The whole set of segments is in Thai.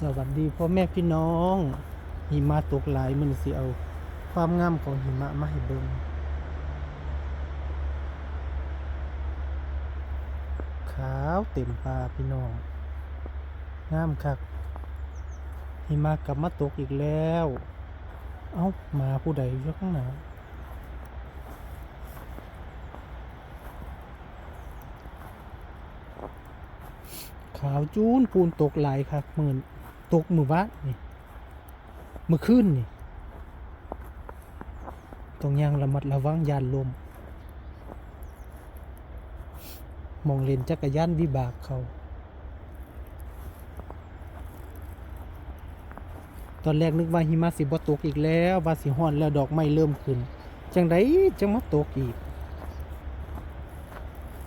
สวัสดีพ่อแม่พี่น้อง หิมะตกหลายมันสิเอา ความงามของหิมะมาให้เบิ่งขาวเต็มปาพี่น้อง งามคัก หิมะกลับมาตกอีกแล้ว เอ้ามาผู้ใดอยู่ข้างหน้าขาวจูนปูนตกหลายคักหมื่น ตกมือวะนี่มือขึ้นนี่ต้องยังระมัดระวังยานลม มองเลนจักรยานวิบากเขาตอนแรกนึกว่าหิมะสิบ่ตกอีกแล้วว่าสิฮ้อนแล้วดอกไม้เริ่มขึ้น จังไดจังมาตกอีก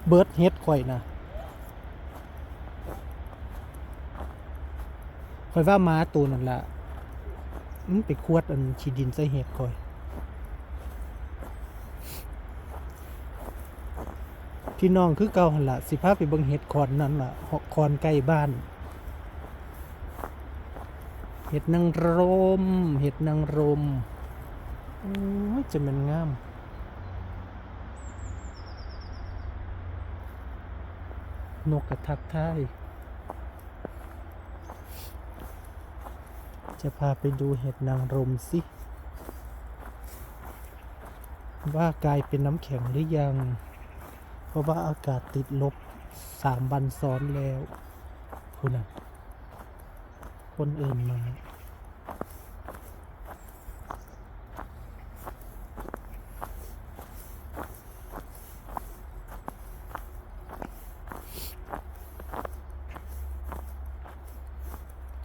เบิดเฮ็ดข่อยนะ อยว่ามาตัวนั่นล่ะมันไปควดอันฉีดินใส่เฮ็ดข่อย พี่น้องคือเก่าหันล่ะสิพาไปบิ่งเฮ็ดคอนนั่นล่ะคอนใกล้บ้าน เห็ดนางรม เห็ดนางรมโอ้ยจะมันงามนกกระทักทาย จะพาไปดูเห็ดนางรมสิ ว่ากลายเป็นน้ำแข็งหรือยัง เพราะว่าอากาศติดลบสามวันซ้อนแล้ว คุณอะ คนอื่นมา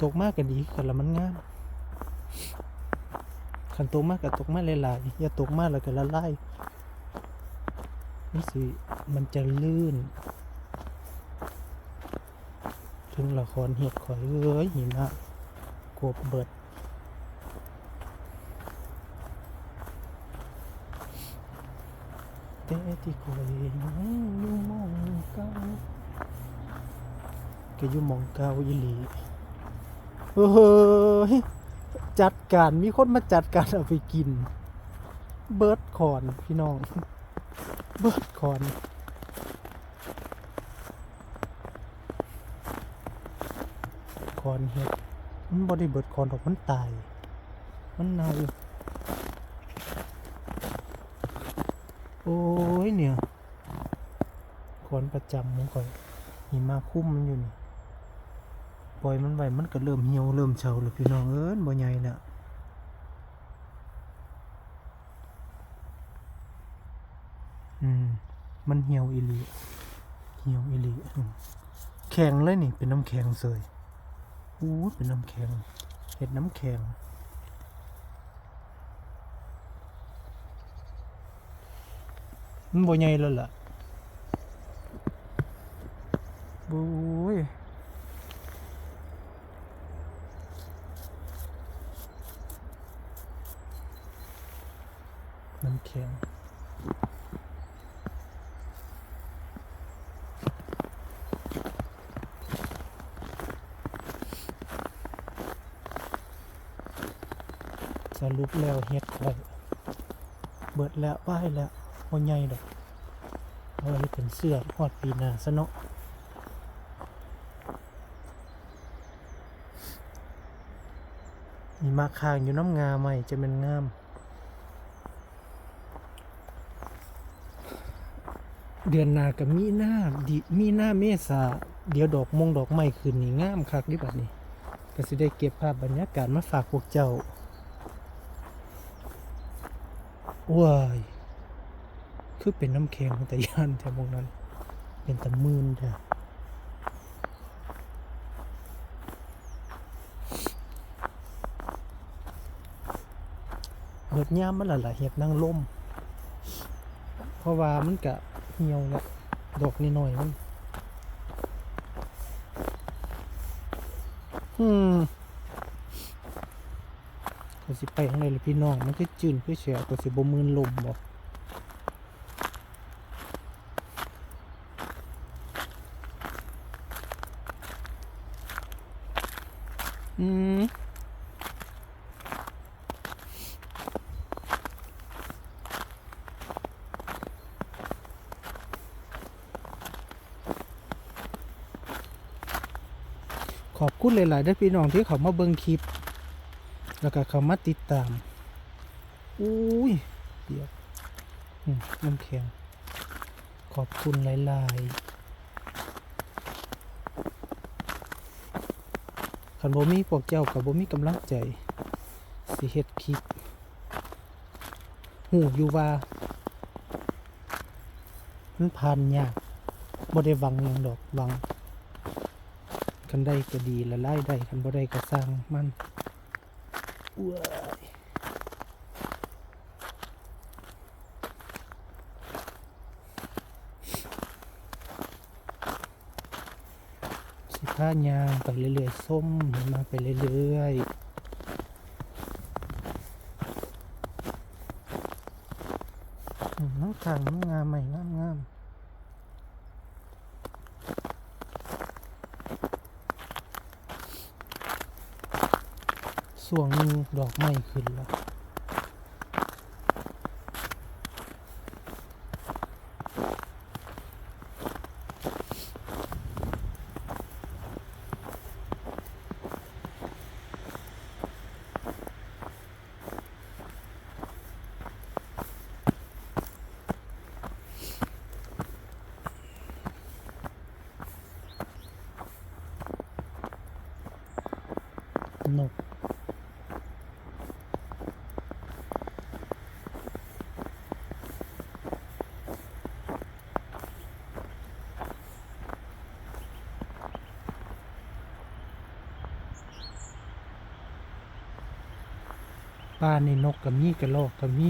ตกมากก็ดีกันละมันงามขันตกมากก็ตกมากหลายๆอย่าตกมากแล้วก็ละลายนี่สิมันจะลื่น ถึงละครเห็ดข่อยเอ้ยหิมะกบเบิดแต่ที่ข่อยอยู่มองเก่าก็อยู่มองเก่าอีหลี เฮ้ยจัดการมีคนมาจัดการเอาไปกิน เบิร์ดคอนพี่น้อง เบิร์ดคอนคอนเห็ดมันบอดี้เบิร์ดคอนดอกมันตาย มันเน่าโอ้ยเนี่ยคอนประจำของข่อยหิมาคุ้มมันอยู่นี่ ปล่อยมันไว้มันก็เริ่มเหี่ยวเริ่มเฉาแล้วพี่น้องเอ้ยบ่ใหญ่แล้วอืมมันเหี่ยวอีหลีเหี่ยวอีหลีแข็งเลยนี่ เป็นน้ำแข็งเสยอู้เป็นน้ำแข็งเห็ดน้ำแข็งมันบ่ใหญ่แล้วล่ะบุ้ย น้ำแข็งสรุปแล้วเฮ็ดข่อยเบิดแล้วป้ายแล้วบ่ใหญ่ดอกเอาไว้เป็นเสื้อฮอดปีหน้าซะเนาะมีมาค้างอยู่น้ำงาใหม่จะเป็นงาม เดือนหน้ากับมีหน้าดิมีหน้าเมษาเดี๋ยวดอกมงดอกไม้ขึ้นนี่งามคักนี่บัดนี้ ก็สิได้เก็บภาพบรรยากาศมาฝากพวกเจ้าว้ายคือเป็นน้ำแข็งแต่ยานแถวมองนั้น เป็นตะมืนแท้เบิดย่ามมันละละเห็ดนางลมเพราะว่ามันกะ เหี่ยวแล้วดอกนิดหน่อยมันอืมก็สิไปข้างในเลยพี่น้อง มันคือจืนคือเสียก็สิบ่มืนลมบ่ออืม อบคุณหลายๆเด้อพี่น้องที่เขามาเบิ่งคลิป แล้วก็เขามาติดตาม อุ้ยเดี๋ยวน้ำแข็งขอบคุณหลายๆคันบ่มีพวกเจ้ากับบ่มีกำลังใจ สิเฮ็ดคลิปหูอยู่ว่ามันผ่านยากบ่ได้หวังยังดอกหวัง คันได้ก็ดีละไล่ได้คันบ่ได้ก็สร้างมันอ้วยสิพายางไปเรื่อยๆส้มมาไปเรื่อยๆน้ำทางน้ำงามใหม่งามงาม ส่วงนึงดอกไม้ขึ้นแล้วนก ป้านนี่นกกับมีกระรอกกับมี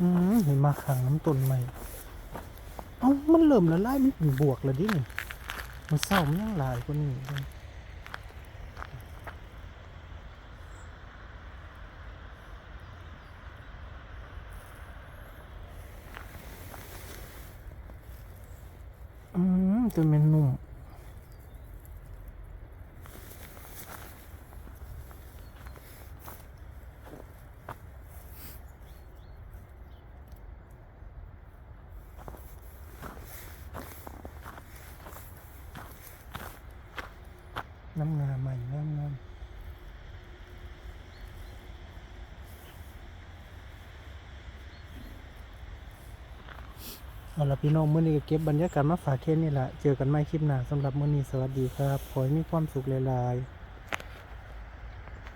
อืมเห็นมาขังน้ำต้นใหม่ เอ้า มันเริ่มละลายมันเป็นบวกแล้วดิมันเศร้ามันยังหลายกว่านี้ เลยอืมตัวมันนุ่มน้ำงาใหม่น้ำงาม เอาละพี่น้องมื้อนี้ก็เก็บบรรยากาศมาฝากแค่นี้แหละเจอกันใหม่คลิปหน้าสำหรับมื้อนี้สวัสดีครับ ขอให้มีความสุขหลายๆ